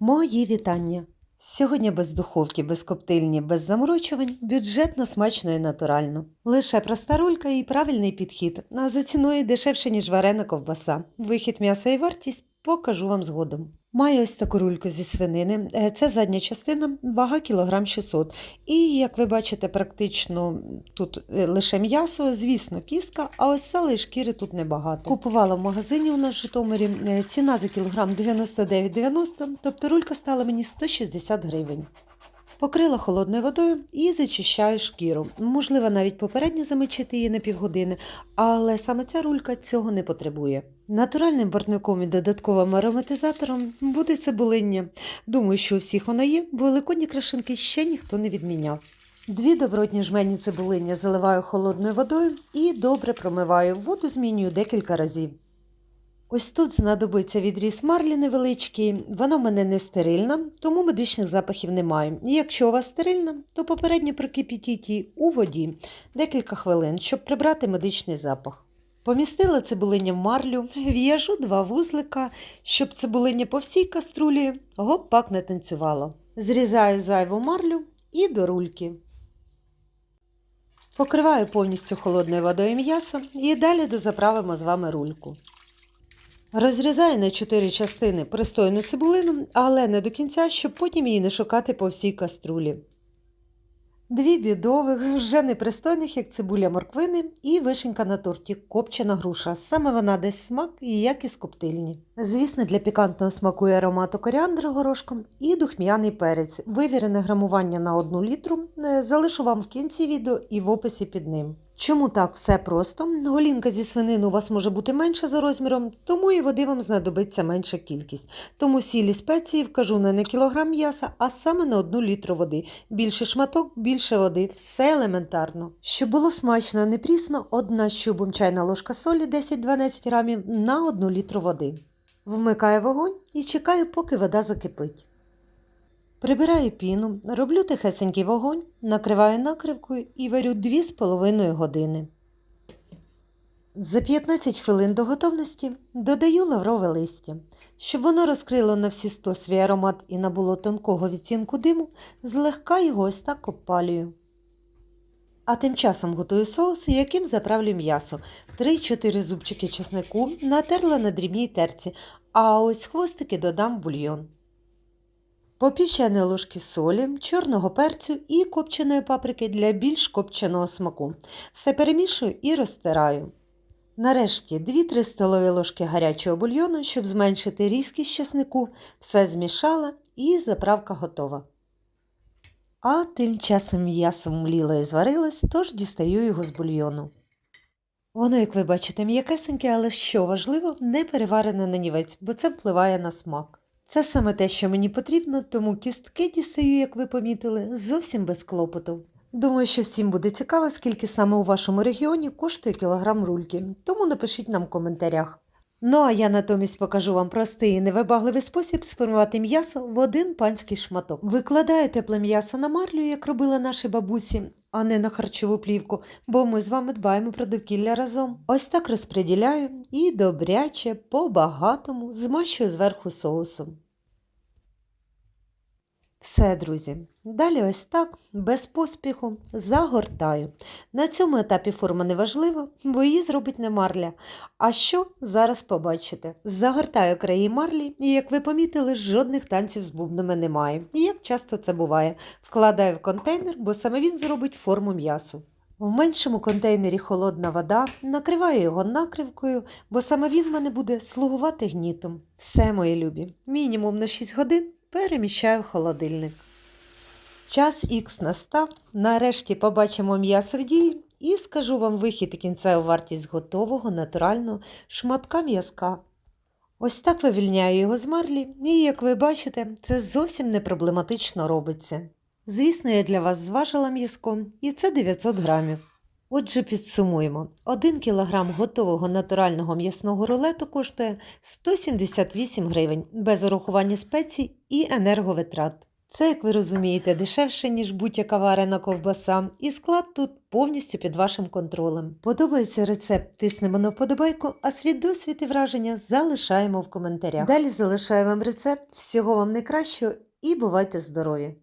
Мої вітання! Сьогодні без духовки, без коптильні, без заморочувань, бюджетно, смачно і натурально. Лише проста рулька і правильний підхід, а за ціною дешевше, ніж варена ковбаса. Вихід м'яса і вартість покажу вам згодом. Маю ось таку рульку зі свинини. Е, Це задня частина, вага кілограм 600. І, як ви бачите, практично тут е, лише м'ясо, звісно, кістка, а ось сали і шкіри тут небагато. Купувала в магазині у нас в Житомирі. Е, Ціна за кілограм 99,90, тобто рулька стала мені 160 гривень. Покрила холодною водою і зачищаю шкіру. Можливо, навіть попередньо замочити її на півгодини, але саме ця рулька цього не потребує. Натуральним барвником і додатковим ароматизатором буде цибулиння. Думаю, що у всіх воно є, бо великодні крашинки ще ніхто не відміняв. Дві добротні жмені цибулиння заливаю холодною водою і добре промиваю. Воду змінюю декілька разів. Ось тут знадобиться відріз марлі невеличкий, вона в мене не стерильна, тому медичних запахів немає. І якщо у вас стерильна, то попередньо прокипітіть її у воді декілька хвилин, щоб прибрати медичний запах. Помістила цибулиння в марлю, в'яжу два вузлика, щоб цибулиння по всій каструлі гоп-пак не танцювало. Зрізаю зайву марлю і до рульки. Покриваю повністю холодною водою м'ясо і далі дозаправимо з вами рульку. Розрізаю на чотири частини пристойну цибулину, але не до кінця, щоб потім її не шукати по всій каструлі. Дві бідових, вже непристойних, як цибуля морквини і вишенька на торті, копчена груша. Саме вона дасть смак і як із коптильні. Звісно, для пікантного смаку і аромату коріандр горошком і духмяний перець. Вивірене грамування на 1 літру е, залишу вам в кінці відео і в описі під ним. Чому так все просто? Голінка зі свинини у вас може бути менша за розміром, тому і води вам знадобиться менша кількість. Тому сілі спеції вкажу не на кілограм м'яса, а саме на одну літру води. Більше шматок, більше води, все елементарно. Щоб було смачно, не прісно, одна щубом чайна ложка солі 10-12 грамів на одну літру води. Вмикаю вогонь і чекаю, поки вода закипить. Прибираю піну, роблю тихесенький вогонь, накриваю накривкою і варю 2,5 години. За 15 хвилин до готовності додаю лаврове листя. Щоб воно розкрило на всі 100 свій аромат і набуло тонкого відцінку диму, злегка його ось так обпалюю. А тим часом готую соус, яким заправлю м'ясо. 3-4 зубчики чеснику натерла на дрібній терці, а ось хвостики додам бульйон. По пів ложки солі, чорного перцю і копченої паприки для більш копченого смаку. Все перемішую і розтираю. Нарешті 2-3 столові ложки гарячого бульйону, щоб зменшити різкість чеснику, все змішала і заправка готова. А тим часом м'ясо мліло і зварилось, тож дістаю його з бульйону. Воно, як ви бачите, м'якесеньке, але що важливо, не переварене на нівець, бо це впливає на смак. Це саме те, що мені потрібно, тому кістки дістаю, як ви помітили, зовсім без клопоту. Думаю, що всім буде цікаво, скільки саме у вашому регіоні коштує кілограм рульки, тому напишіть нам в коментарях. Ну а я натомість покажу вам простий і невибагливий спосіб сформувати м'ясо в один панський шматок. Викладаю тепле м'ясо на марлю, як робили наші бабусі, а не на харчову плівку, бо ми з вами дбаємо про довкілля разом. Ось так розподіляю і добряче, по-багатому змащую зверху соусом. Все, друзі. Далі ось так, без поспіху, загортаю. На цьому етапі форма не важлива, бо її зробить не марля. А що зараз побачите? Загортаю краї марлі, і, як ви помітили, жодних танців з бубнами немає. І як часто це буває, вкладаю в контейнер, бо саме він зробить форму м'ясу. В меншому контейнері холодна вода, накриваю його накривкою, бо саме він мене буде слугувати гнітом. Все, мої любі, мінімум на 6 годин переміщаю в холодильник. Час Х настав, нарешті побачимо м'ясо в дії і скажу вам вихід і кінцеву вартість готового натурального шматка м'язка. Ось так вивільняю його з марлі, і, як ви бачите, це зовсім не проблематично робиться. Звісно, я для вас зважила м'язко, і це 900 грамів. Отже, підсумуємо: 1 кг готового натурального м'ясного рулету коштує 178 гривень без урахування спецій і енерговитрат. Це, як ви розумієте, дешевше, ніж будь-яка варена ковбаса, і склад тут повністю під вашим контролем. Подобається рецепт, тиснемо на вподобайку, а свій досвід і враження залишаємо в коментарях. Далі залишаю вам рецепт, всього вам найкращого і бувайте здорові!